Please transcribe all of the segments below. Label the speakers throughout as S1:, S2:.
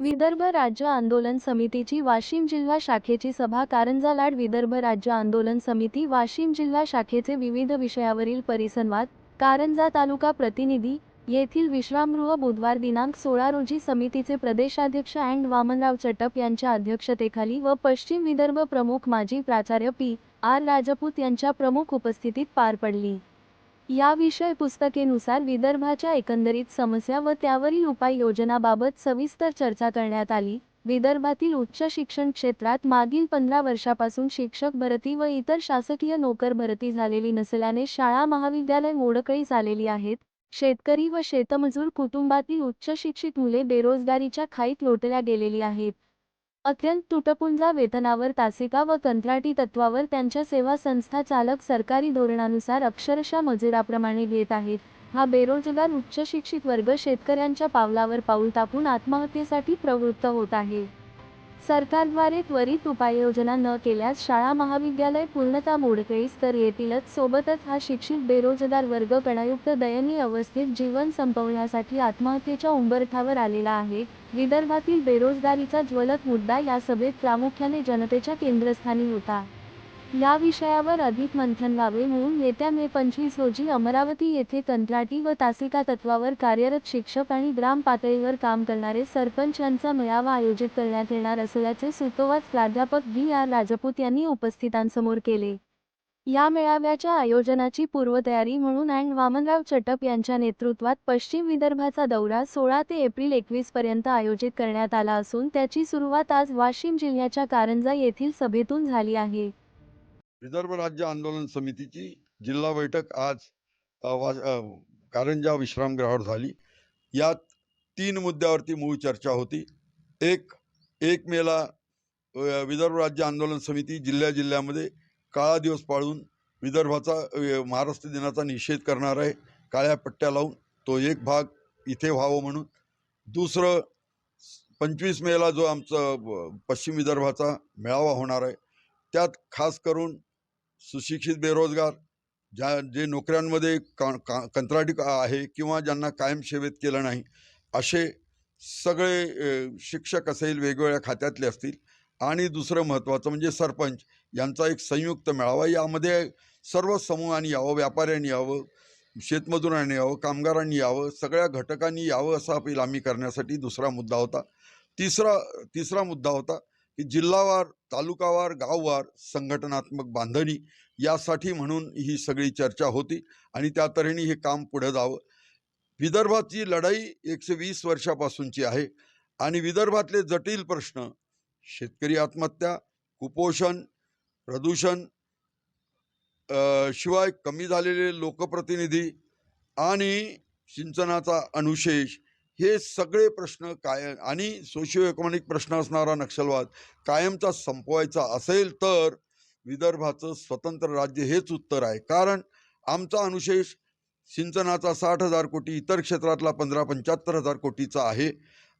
S1: विदर्भ राज्य आंदोलन समितीची वाशिम जिल्हा शाखेची सभा कारंजा लाड विदर्भ राज्य आंदोलन समिती वाशिम जिल्हा शाखेचे विविध विषयावरील परिसंवाद कारंजा तालुका प्रतिनिधी येथील विश्रामगृह बुधवार दिनांक सोळा रोजी समितीचे प्रदेशाध्यक्ष अँड वामनराव चटप यांच्या अध्यक्षतेखाली व पश्चिम विदर्भ प्रमुख माजी प्राचार्य पी आर राजपूत यांच्या प्रमुख उपस्थितीत पार पडली. या विषय पुस्तकेनुसार विदर्भाच्या एकंदरीत समस्या व त्यावरील उपाययोजनाबाबत सविस्तर चर्चा करण्यात आली. विदर्भातील उच्च शिक्षण क्षेत्रात मागील पंधरा वर्षापासून शिक्षक भरती व इतर शासकीय नोकर भरती झालेली नसल्याने शाळा महाविद्यालय मोडकळीस आलेली आहेत. शेतकरी व शेतमजूर कुटुंबातील उच्च शिक्षित मुले बेरोजगारीच्या खाईत लोटल्या गेलेली आहेत. अत्यंत तुटपुंजा वेतनावर तासिका व कंत्राटी तत्वावर त्यांच्या सेवा संस्था चालक सरकारी धोरणानुसार अक्षरशः मजुराप्रमाणे घेत आहेत. हा बेरोजगार उच्च शिक्षित वर्ग शेतकऱ्यांच्या पावलावर पाऊल टाकून आत्महत्येसाठी प्रवृत्त होत आहे. सरकारद्वारे त्वरित उपाययोजना न केल्यास शाळा महाविद्यालय पूर्णतः मोडकळीस तर येतीलच. सोबतच हा शिक्षित बेरोजगार वर्ग कणायुक्त दयनीय अवस्थेत जीवन संपवण्यासाठी आत्महत्येच्या उंबरठ्यावर आलेला आहे. विदर्भातील बेरोजगारीचा ज्वलत मुद्दा या सभेत प्रामुख्याने जनतेच्या केंद्रस्थानी होता. या विषयावर अधिक मंथन व्हावे म्हणून येत्या मे पंचवीस रोजी अमरावती येथे कंत्राटी व तासिका तत्वावर कार्यरत शिक्षक आणि ग्राम पातळीवर काम करणारे सरपंच यांचा मेळावा आयोजित करण्यात येणार असल्याचे सुतोवाच प्राध्यापक व्ही आर राजपूत यांनी उपस्थितांसमोर केले. या मेळाव्याच्या आयोजनाची पूर्वतयारी म्हणून अँड वामनराव चटप यांच्या नेतृत्वात पश्चिम विदर्भाचा दौरा सोळा ते एप्रिल एकवीस पर्यंत आयोजित करण्यात आला असून त्याची सुरुवात आज वाशिम जिल्ह्याच्या कारंजा येथील सभेतून झाली आहे.
S2: विदर्भ राज्य आंदोलन समितीची जिल्हा बैठक आज कारंजा विश्रामगृहावर झाली. यात तीन मुद्द्यावरती मूळ चर्चा होती. एक एक मेला विदर्भ राज्य आंदोलन समिती जिल्ह्या जिल्ह्यामध्ये काळा दिवस पाळून विदर्भाचा महाराष्ट्र दिनाचा निषेध करणार आहे. काळ्या पट्ट्या लावून तो एक भाग इथे व्हावं म्हणून. दुसरं पंचवीस मेला जो आमचा ब- पश्चिम विदर्भाचा मेळावा होणार आहे. त्यात खास करून सुशिक्षित बेरोजगार ज्या जे नोकऱ्यांमध्ये का का कंत्राटी आहे किंवा ज्यांना कायम सेवेत केलं नाही असे सगळे शिक्षक असेल वेगवेगळ्या खात्यातले असतील. आणि दुसरं महत्त्वाचं म्हणजे सरपंच यांचा एक संयुक्त मेळावा यामध्ये सर्व समूहांनी यावं व्यापाऱ्यांनी यावं शेतमजुरांनी यावं कामगारांनी यावं सगळ्या घटकांनी यावं असा अपील आम्ही करण्यासाठी दुसरा मुद्दा होता. तिसरा तिसरा मुद्दा होता की जिल्हावार तालुकावार गाववार संघटनात्मक बांधणी यासाठी म्हणून ही सगळी चर्चा होती आणि त्या तऱ्हेने हे काम पुढं जावं. विदर्भाची लढाई एकशे वीस वर्षापासूनची आहे आणि विदर्भातले जटिल प्रश्न शेतकरी आत्महत्या कुपोषण प्रदूषण शिवाय कमी झालेले लोकप्रतिनिधी आणि सिंचनाचा अनुशेष हे सगळे प्रश्न काय आणि सोशिओ इकॉनॉमिक प्रश्न असणारा नक्षलवाद कायमचा संपवायचा असेल तर विदर्भाचं स्वतंत्र राज्य हेच उत्तर आहे. कारण आमचा अनुशेष सिंचनाचा साठ हजार कोटी इतर क्षेत्रातला पंधरा पंच्याहत्तर हजार कोटीचा आहे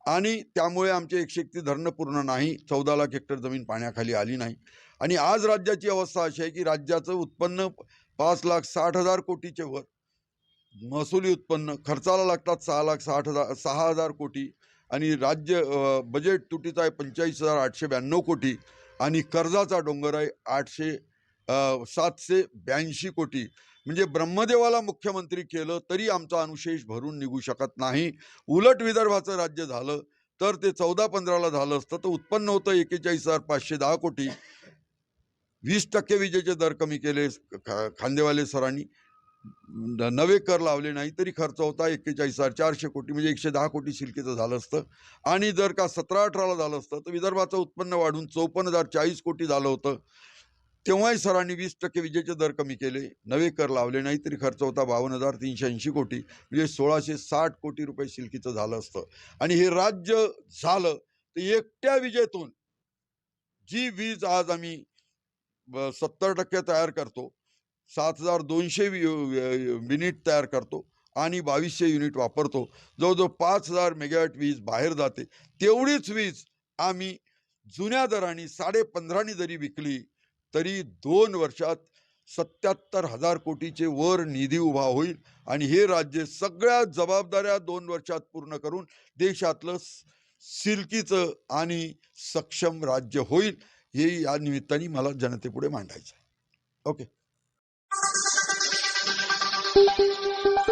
S2: आणि त्यामुळे आमचे एकशे एकती धरणं पूर्ण नाही चौदा लाख हेक्टर जमीन पाण्याखाली आली नाही. आणि आज राज्याची अवस्था अशी आहे की राज्याचं उत्पन्न पाच लाख साठ हजार कोटीचे वर महसुली उत्पन्न खर्चाला लागतात सहा लाख साठ हजार सहा हजार कोटी आणि राज्य बजेट तुटीचा आहे पंचेचाळीस हजार आठशे ब्याण्णव कोटी आणि कर्जाचा डोंगर आहे आठशे सातशे ब्याऐंशी कोटी. म्हणजे ब्रह्मदेवाला मुख्यमंत्री केलं तरी आमचा अनुशेष भरून निघू शकत नाही. उलट विदर्भाचं राज्य झालं तर ते चौदा पंधराला झालं असतं तर उत्पन्न होतं एकेचाळीस हजार पाचशे दहा कोटी. वीस टक्के विजेचे दर कमी केले खा खांदेवाले सरांनी. नवे कर लावले नाही तरी खर्च होता एक्केचाळीस हजार चारशे कोटी म्हणजे एकशे दहा कोटी शिल्केचं झालं असतं. आणि जर का सतरा अठराला झालं असतं तर विदर्भाचं उत्पन्न वाढून चौपन्न हजार चाळीस कोटी झालं होतं. तेव्हाही सरांनी वीस टक्के विजेचे दर कमी केले. नवे कर लावले नाही तरी खर्च होता बावन्न हजार तीनशे ऐंशी कोटी म्हणजे सोळाशे साठ कोटी रुपये शिल्कीचं झालं असतं. आणि हे राज्य झालं तर एकट्या विजेतून जी वीज आज आम्ही सत्तर टक्के तयार करतो सात हजार दोनशे मिनिट तयार करतो आणि बावीसशे युनिट वापरतो. जवळजवळ पाच हजार मेगावॅट वीज बाहेर जाते. तेवढीच वीज आम्ही जुन्या दराने साडे पंधरानी जरी विकली तरी दोन वर्षात सत्याहत्तर हजार कोटीचे वर निधी उभा होईल आणि हे राज्य सगळ्या जबाबदाऱ्या दोन वर्षात पूर्ण करून देशातलं सिल्कीचं आणि सक्षम राज्य होईल हे या निमित्ताने मला जनतेपुढे मांडायचं आहे ओके.